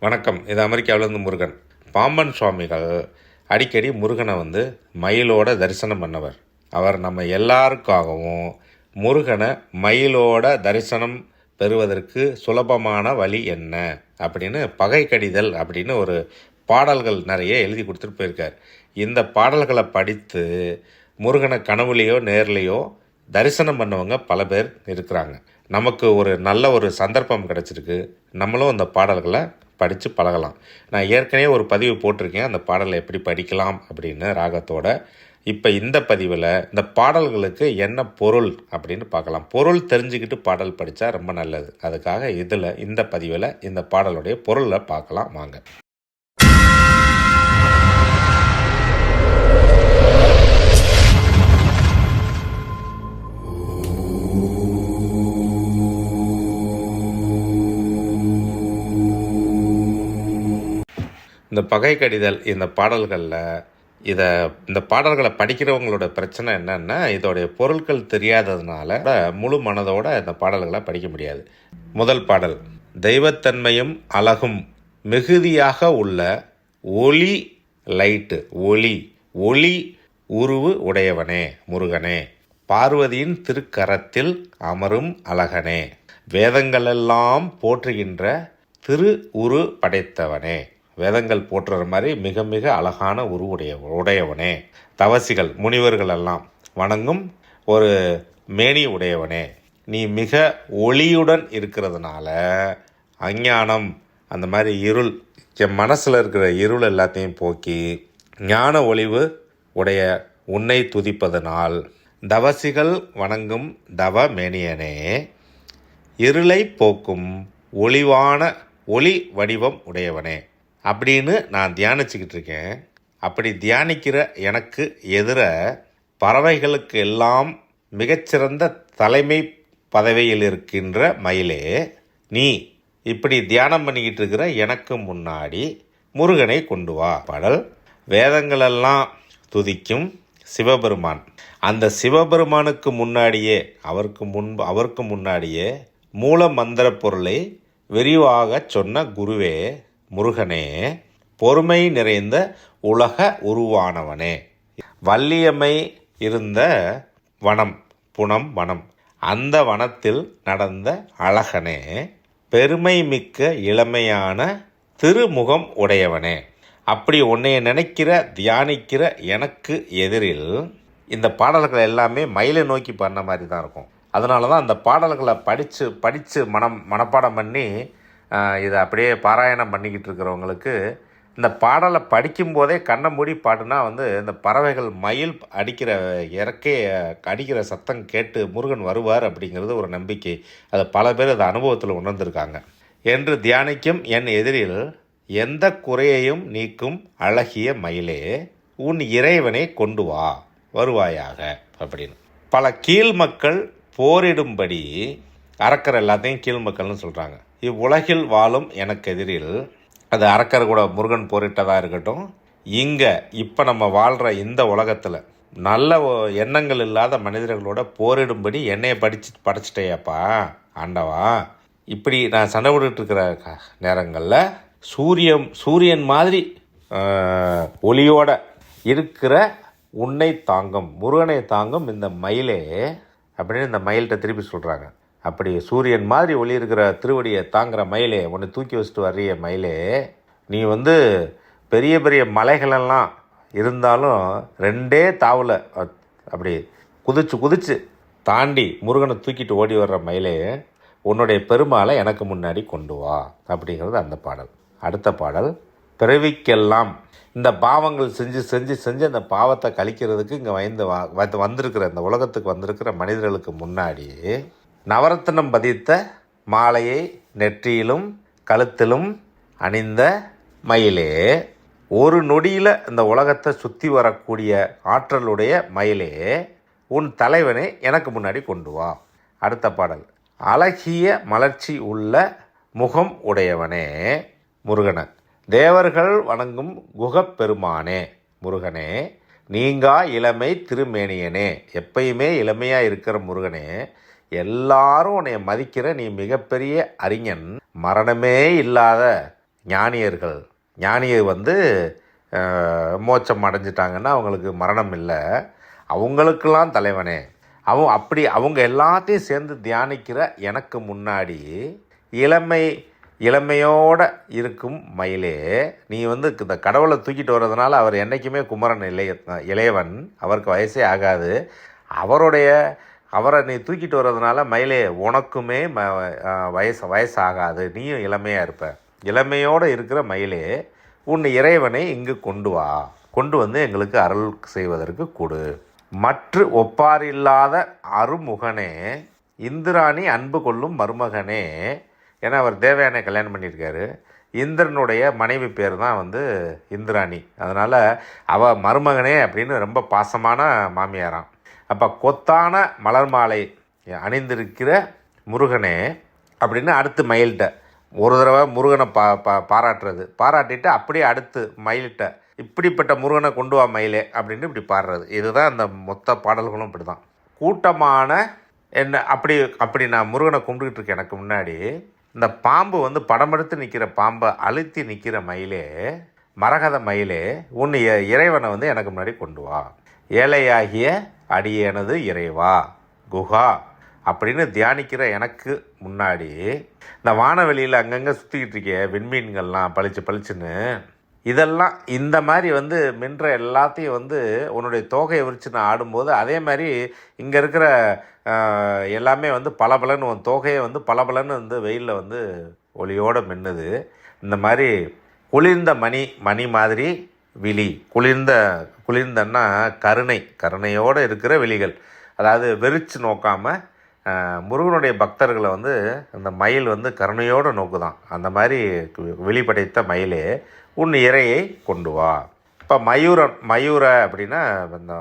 வணக்கம். இது அமெரிக்காவிலேருந்து முருகன். பாம்பன் சுவாமிகள் அடிக்கடி முருகனை வந்து மயிலோட தரிசனம் பண்ணவர். அவர் நம்ம எல்லாருக்காகவும் முருகனை மயிலோட தரிசனம் பெறுவதற்கு சுலபமான வழி என்ன? அப்படின்னு பகை கடிதல் அப்படின்னு ஒரு பாடல்கள் நிறைய எழுதி கொடுத்துட்டு போயிருக்கார். இந்த பாடல்களை படித்து முருகனை கனவுலேயோ நேர்லேயோ தரிசனம் பண்ணவங்க பல பேர் இருக்கிறாங்க. நமக்கு ஒரு நல்ல ஒரு சந்தர்ப்பம் கிடச்சிருக்கு. நம்மளும் அந்த பாடல்களை படித்து பழகலாம். நான் ஏற்கனவே ஒரு பதிவு போட்டிருக்கேன். அந்த பாடலை எப்படி படிக்கலாம் அப்படின்னு ராகத்தோட. இப்போ இந்த பதிவில் இந்த பாடல்களுக்கு என்ன பொருள் அப்படின்னு பார்க்கலாம். பொருள் தெரிஞ்சுக்கிட்டு பாடல் படித்தா ரொம்ப நல்லது. அதுக்காக இதில் இந்த பதிவில் இந்த பாடலுடைய பொருளை பார்க்கலாம். வாங்க. இந்த பகை கடிதல் இந்த பாடல்களில் இதை இந்த பாடல்களை படிக்கிறவங்களோட பிரச்சனை என்னென்னா இதோடைய பொருட்கள் தெரியாததுனால முழு மனதோட இந்த பாடல்களை படிக்க முடியாது. முதல் பாடல் தெய்வத்தன்மையும் அழகும் மிகுதியாக உள்ள ஒளி லைட்டு ஒளி ஒளி உருவு உடையவனே முருகனே பார்வதியின் திருக்கரத்தில் அமரும் அழகனே வேதங்களெல்லாம் போற்றுகின்ற திரு உரு படைத்தவனே வேதங்கள் போற்றுற மாதிரி மிக மிக அழகான உருவுடைய உடையவனே. தவசிகள் முனிவர்கள் எல்லாம் வணங்கும் ஒரு மேனி உடையவனே. நீ மிக ஒளியுடன் இருக்கிறதுனால அஞ்ஞானம் அந்த மாதிரி இருள் என் மனசில் இருக்கிற இருள் எல்லாத்தையும் போக்கி ஞான ஒளிவு உடைய உன்னை துதிப்பதனால் தவசிகள் வணங்கும் தவ மேனியனே. இருளை போக்கும் ஒளிவான ஒளி வடிவம் உடையவனே. அப்படின்னு நான் தியானிச்சுக்கிட்டு இருக்கேன் அப்படி தியானிக்கிற எனக்கு எதிர பறவைகளுக்கு எல்லாம் மிகச்சிறந்த தலைமை பதவியில் இருக்கின்ற மயிலே நீ இப்படி தியானம் பண்ணிக்கிட்டு இருக்கிற எனக்கு முன்னாடி முருகனை கொண்டு வா. பாடல். வேதங்களெல்லாம் துதிக்கும் சிவபெருமான். அந்த சிவபெருமானுக்கு முன்னாடியே அவருக்கு முன்பு அவருக்கு முன்னாடியே மூல மந்திர பொருளை விரிவாக சொன்ன குருவே முருகனே பொறுமை நிறைந்த உலக உருவானவனே. வள்ளியம்மை இருந்த வனம் புனம் வனம். அந்த வனத்தில் நடந்த அழகனே பெருமை மிக்க இளமையான திருமுகம் உடையவனே. அப்படி உன்னைய நினைக்கிற தியானிக்கிற எனக்கு எதிரில் இந்த பாடல்கள் எல்லாமே மயிலை நோக்கி பண்ண மாதிரி தான் இருக்கும். அதனால தான் அந்த பாடல்களை படித்து படித்து மனம் மனப்பாடம் பண்ணி இதை அப்படியே பாராயணம் பண்ணிக்கிட்டு இருக்கிறவங்களுக்கு இந்த பாடலை படிக்கும்போதே கண்ணை மூடி பாட்டுனா வந்து இந்த பறவைகள் மயில் அடிக்கிற இறக்கையை அடிக்கிற சத்தம் கேட்டு முருகன் வருவார் அப்படிங்கிறது ஒரு நம்பிக்கை. அதை பல பேர் அதை அனுபவத்தில் உணர்ந்திருக்காங்க. என்று தியானிக்கும் என் எதிரில் எந்த குறையையும் நீக்கும் அழகிய மயிலே உன் இறைவனை கொண்டு வா வருவாயாக அப்படின்னு. பல கீழ் மக்கள் போரிடும்படி அரக்கர் எல்லாத்தையும் கீழ் மக்கள்னு சொல்கிறாங்க இவ்வுலகில் வாழும் எனக்கு எதிரில் அது அரக்கர் கூட முருகன் போரிட்டதாக இருக்கட்டும் இங்கே இப்போ நம்ம வாழ்கிற இந்த உலகத்தில் நல்ல எண்ணங்கள் இல்லாத மனிதர்களோட போரிடும்படி என்னைய படிச்சு படைச்சிட்டேயாப்பா ஆண்டவா. இப்படி நான் சண்டை போட்டுட்டு இருக்கிற க- நேரங்களில் சூரியன் சூரியன் மாதிரி ஒளியோட இருக்கிற உன்னை தாங்கும் முருகனை தாங்கும் இந்த மயிலே அப்படின்னு இந்த மயில்கிட்ட திருப்பி சொல்கிறாங்க அப்படி சூரியன் மாதிரி ஒளி இருக்கிற திருவடியை தாங்குற மயிலே உன்னை தூக்கி வச்சுட்டு வர்றிய மயிலே நீ வந்து பெரிய பெரிய மலைகளெல்லாம் இருந்தாலும் ரெண்டே தாவில். அப்படி குதிச்சு குதிச்சு தாண்டி முருகனை தூக்கிட்டு ஓடி வர்ற மயிலே உன்னுடைய பெருமாளை எனக்கு முன்னாடி கொண்டு வா அப்படிங்கிறது அந்த பாடல். அடுத்த பாடல் பிறவிக்கெல்லாம். இந்த பாவங்கள் செஞ்சு செஞ்சு செஞ்சு அந்த பாவத்தை கழிக்கிறதுக்கு இங்கே வந்து வந்து வந்திருக்கிற இந்த உலகத்துக்கு வந்திருக்கிற மனிதர்களுக்கு முன்னாடி நவரத்தினம் பதித்த மாலையை நெற்றியிலும் கழுத்திலும் அணிந்த மயிலே. ஒரு நொடியில் இந்த உலகத்தை சுற்றி வரக்கூடிய ஆற்றலுடைய மயிலே உன் தலைவனை எனக்கு முன்னாடி கொண்டு வா. அடுத்த பாடல். அழகிய மலர்ச்சி உள்ள முகம் உடையவனே முருகனன் தேவர்கள் வணங்கும் குகப்பெருமானே முருகனே. நீங்கா இளமை திருமேனியனே. எப்பயுமே இளமையாக இருக்கிற முருகனே எல்லாரும் உன்னை மதிக்கிற நீ மிகப்பெரிய அறிஞன். மரணமே இல்லாத ஞானியர்கள். ஞானியை வந்து மோட்சம் அடைஞ்சிட்டாங்கன்னா அவங்களுக்கு மரணம் இல்லை. அவங்களுக்கெல்லாம் தலைவனே. அவன் அப்படி அவங்க எல்லாத்தையும் சேர்ந்து தியானிக்கிற எனக்கு முன்னாடி இளமை இளமையோட இருக்கும் மயிலே நீ வந்து இந்த கடவுளை தூக்கிட்டு வர்றதுனால அவர் என்றைக்குமே குமரன் இளைய இளையவன். அவருக்கு வயசே ஆகாது. அவருடைய அவரை நீ தூக்கிட்டு வர்றதுனால மயிலே உனக்குமே ம வயசு வயசாகாது. நீயும் இளமையாக இருப்ப. இளமையோடு இருக்கிற மயிலே உன் இறைவனை இங்கு கொண்டு வா. கொண்டு வந்து எங்களுக்கு அருள் செய்வதற்கு கொடு. மற்ற ஒப்பாரில்லாத அருமுகனே இந்திராணி அன்பு கொள்ளும் மருமகனே ஏன்னா அவர் தேவயானை கல்யாணம் பண்ணியிருக்காரு. இந்திரனுடைய மனைவி பேர் தான் வந்து இந்திராணி. அதனால் அவ மருமகனே அப்படின்னு ரொம்ப பாசமான மாமியாராம். அப்போ கொத்தான மலர் மாலை அணிந்திருக்கிற முருகனே அப்படின்னு அடுத்து மயில்கிட்ட. ஒரு தடவை முருகனை பா பா பாராட்டுறது. பாராட்டிட்டு அப்படியே அடுத்து மயில்கிட்ட. இப்படிப்பட்ட முருகனை கொண்டு வா மயிலே அப்படின்னு இப்படி பாடுறது. இதுதான் அந்த மொத்த பாடல்களும் இப்படி தான் கூட்டமான என்ன அப்படி அப்படி நான் முருகனை கும்பிட்டுக்கிட்டு இருக்கேன். எனக்கு முன்னாடி இந்த பாம்பு வந்து படமெடுத்து நிற்கிற பாம்பை அழுத்தி நிற்கிற மயிலே மரகத மயிலே உன் இ- இறைவனை வந்து எனக்கு முன்னாடி கொண்டு வா. ஏழையாகிய அடியேனது இறைவா குஹா அப்படின்னு தியானிக்கிற எனக்கு முன்னாடி இந்த வானவெளியில் அங்கங்கே சுற்றிக்கிட்டு இருக்கே விண்மீன்கள்லாம் பளிச்சு பளிச்சுன்னு இதெல்லாம் இந்த மாதிரி வந்து மின்ற எல்லாத்தையும் வந்து உன்னுடைய தோகையை விரிச்சு நான் ஆடும்போது அதே மாதிரி இங்கே இருக்கிற எல்லாமே வந்து பளபளன்னு உன் தோகையை வந்து பளபளன்னு வந்து வெயிலில் வந்து ஒளியோடு மின்னுது. இந்த மாதிரி குளிர்ந்த மணி மணி மாதிரி விழி குளிர்ந்த குளிர்ந்தன்னா கருணை கருணையோடு இருக்கிற விழிகள் அதாவது வெறிச்சு நோக்காமல் முருகனுடைய பக்தர்களை வந்து அந்த மயில் வந்து கருணையோடு நோக்குதான். அந்த மாதிரி வெளிப்படைத்த மயிலே உன் இறையை கொண்டு வா. இப்போ மயூர மயூர அப்படின்னா இந்த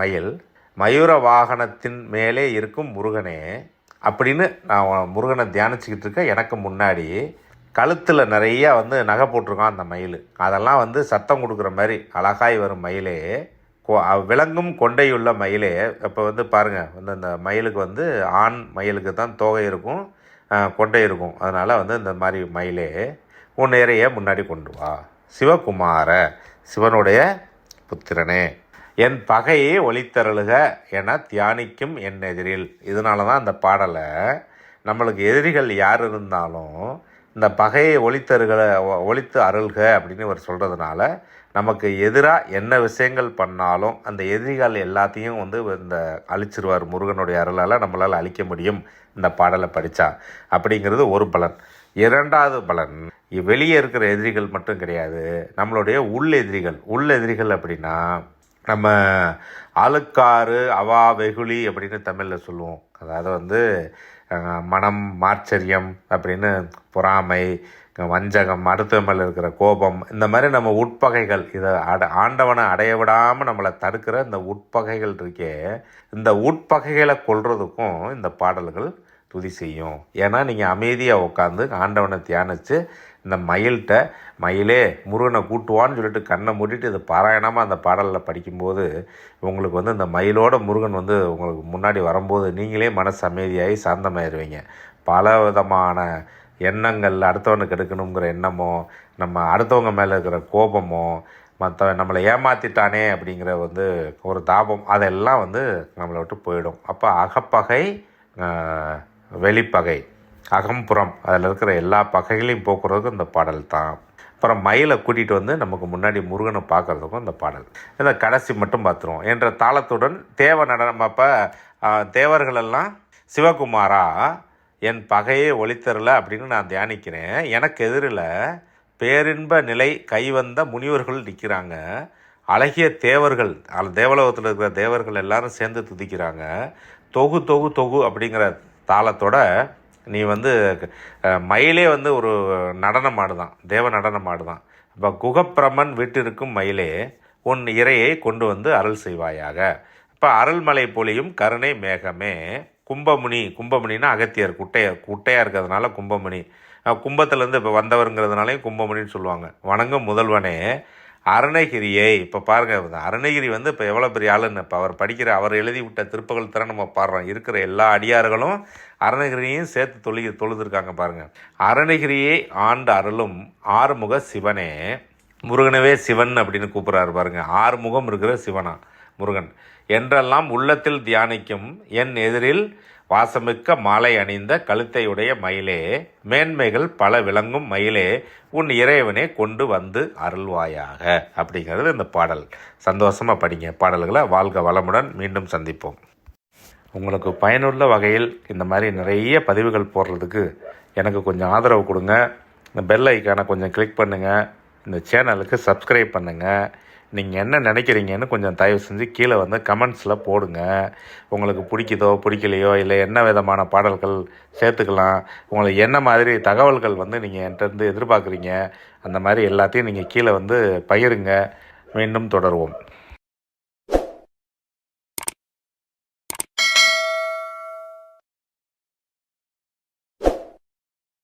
மயில் மயூர வாகனத்தின் மேலே இருக்கும் முருகனே அப்படின்னு நான் முருகனை தியானிச்சுக்கிட்டு இருக்க எனக்கு முன்னாடி கழுத்தில் நிறைய வந்து நகை போட்டிருக்கான் அந்த மயில். அதெல்லாம் வந்து சத்தம் கொடுக்குற மாதிரி அழகாய் வரும் மயிலே. விலங்கும் கொண்டையுள்ள மயிலே. இப்போ வந்து பாருங்கள் வந்து அந்த மயிலுக்கு வந்து ஆண் மயிலுக்கு தான் தோகை இருக்கும் கொண்டை இருக்கும். அதனால் வந்து இந்த மாதிரி மயிலே உன் நேரைய முன்னாடி கொண்டு வா. சிவகுமார சிவனுடைய புத்திரனே. என் பகையை ஒளித்தருளுக என தியானிக்கும் என் எதிரில். இதனால தான் அந்த பாடலை நம்மளுக்கு எதிரிகள் யார் இருந்தாலும் இந்த பகையை ஒழித்தருகளை ஒ- அருள்க அப்படின்னு இவர் சொல்கிறதுனால நமக்கு எதிராக என்ன விஷயங்கள் பண்ணாலும் அந்த எதிரிகள் எல்லாத்தையும் வந்து இந்த அழிச்சிருவார். முருகனுடைய அருளால் நம்மளால் அழிக்க முடியும் இந்த பாடலை படித்தா அப்படிங்கிறது ஒரு பலன். இரண்டாவது பலன் வெளியே இருக்கிற எதிரிகள் மட்டும் கிடையாது. நம்மளுடைய உள் எதிரிகள் உள் எதிரிகள் அப்படின்னா நம்ம அழுக்காறு அவா வெகுளி அப்படின்னு தமிழில் சொல்லுவோம். அதாவது வந்து மனம் மாச்சரியம் அப்படின்னு பொறாமை வஞ்சகம் அடுத்த இருக்கிற கோபம் இந்த மாதிரி நம்ம உட்பகைகள் இதை அட ஆண்டவனை அடைய விடாமல் நம்மளை தடுக்கிற இந்த உட்பகைகள் இருக்கே இந்த உட்பகைகளை கொள்றதுக்கும் இந்த பாடல்கள் துதி செய்யும். ஏன்னா நீங்கள் அமைதியாக உட்காந்து ஆண்டவனை தியானித்து இந்த மயில்கிட்ட மயிலே முருகனை கூட்டுவான்னு சொல்லிட்டு கண்ணை மூடிட்டு இது பாராயணமாக அந்த பாடலில் படிக்கும்போது உங்களுக்கு வந்து இந்த மயிலோட முருகன் வந்து உங்களுக்கு முன்னாடி வரும்போது நீங்களே மனசு அமைதியாகி சாந்தமாயிருவீங்க. பல விதமான எண்ணங்கள் அடுத்தவனுக்கு எடுக்கணுங்கிற எண்ணமோ நம்ம அடுத்தவங்க மேலே இருக்கிற கோபமோ மற்ற நம்மளை ஏமாத்திட்டானே அப்படிங்கிற வந்து ஒரு தாபம் அதெல்லாம் வந்து நம்மளை விட்டு போயிடும். அப்போ அகப்பகை வெளிப்பகை. அகம்புறம் அதில் இருக்கிற எல்லா பகைகளையும் போக்குறதுக்கும் இந்த பாடல் தான். அப்புறம் மயிலை கூட்டிகிட்டு வந்து நமக்கு முன்னாடி முருகனை பார்க்கறதுக்கும் இந்த பாடல். இந்த கடைசி மட்டும் பார்த்துருவோம். என்ற தாளத்துடன் தேவ நடனம் அப்போ தேவர்களெல்லாம் சிவகுமாரா என் பகையை ஒளித்தரல அப்படின்னு நான் தியானிக்கிறேன். எனக்கு எதிரில் பேரின்ப நிலை கைவந்த முனிவர்கள் நிற்கிறாங்க அழகிய தேவர்கள் தேவலோகத்தில் இருக்கிற தேவர்கள் எல்லாரும் சேர்ந்து துதிக்கிறாங்க. தொகு தொகு தொகு அப்படிங்கிற தாளத்தோட நீ வந்து மயிலே வந்து ஒரு நடனம் ஆடுதான் தேவ நடனம் ஆடுதான் இப்போ குகப்பிரமன் வீட்டிற்கும் மயிலே உன் இறையை கொண்டு வந்து அருள் செய்வாயாக. இப்போ அருள்மலை பொழியும் கருணை மேகமே கும்பமுனி கும்பமுனின்னா அகத்தியர் குட்டையர் குட்டையாக இருக்கிறதுனால கும்பமுனி. கும்பத்துலேருந்து இப்போ வந்தவருங்கிறதுனாலையும் கும்பமுனின்னு சொல்லுவாங்க. வணங்கும் முதல்வனே அருணகிரியை இப்போ பாருங்கள் அருணகிரி வந்து இப்போ எவ்வளோ பெரிய ஆளுன்னு இப்போ அவர் படிக்கிற அவர் எழுதி விட்ட திருப்புகள் திறன் நம்ம பாடுறோம். இருக்கிற எல்லா அடியார்களும் அருணகிரியையும் சேர்த்து தொழு தொழுதுருக்காங்க பாருங்கள் அருணகிரியை ஆண்டு அருளும் ஆறுமுக சிவனே. முருகனவே சிவன் அப்படின்னு கூப்பிட்றாரு பாருங்க. ஆறுமுகம் இருக்கிற சிவனா. முருகன். என்றெல்லாம் உள்ளத்தில் தியானிக்கும் என் எதிரில் வாசமிக்க மாலை அணிந்த கழுத்தையுடைய மயிலே மேன்மைகள் பல விளங்கும் மயிலே உன் இறைவனே கொண்டு வந்து அருள்வாயாக. அப்படிங்கிறது இந்த பாடல். சந்தோஷமாக படிங்க. பாடல்களை வாழ்க வளமுடன் மீண்டும் சந்திப்போம். உங்களுக்கு பயனுள்ள வகையில் இந்த மாதிரி நிறைய பதிவுகள் போடுறதுக்கு எனக்கு கொஞ்சம் ஆதரவு கொடுங்க. இந்த பெல் ஐக்கானை கொஞ்சம் கிளிக் பண்ணுங்கள் இந்த சேனலுக்கு சப்ஸ்கிரைப் பண்ணுங்கள் நீங்கள் என்ன நினைக்கிறீங்கன்னு கொஞ்சம் தயவு செஞ்சு கீழே வந்து கமெண்ட்ஸில் போடுங்க. உங்களுக்கு பிடிக்குதோ பிடிக்கலையோ இல்லை என்ன விதமான பாடல்கள் சேர்த்துக்கலாம் உங்களுக்கு என்ன மாதிரி தகவல்கள் வந்து நீங்கள் என்கிட்ட இருந்து எதிர்பார்க்குறீங்க அந்த மாதிரி எல்லாத்தையும் நீங்கள் கீழே வந்து பகிருங்க. மீண்டும் தொடருவோம்.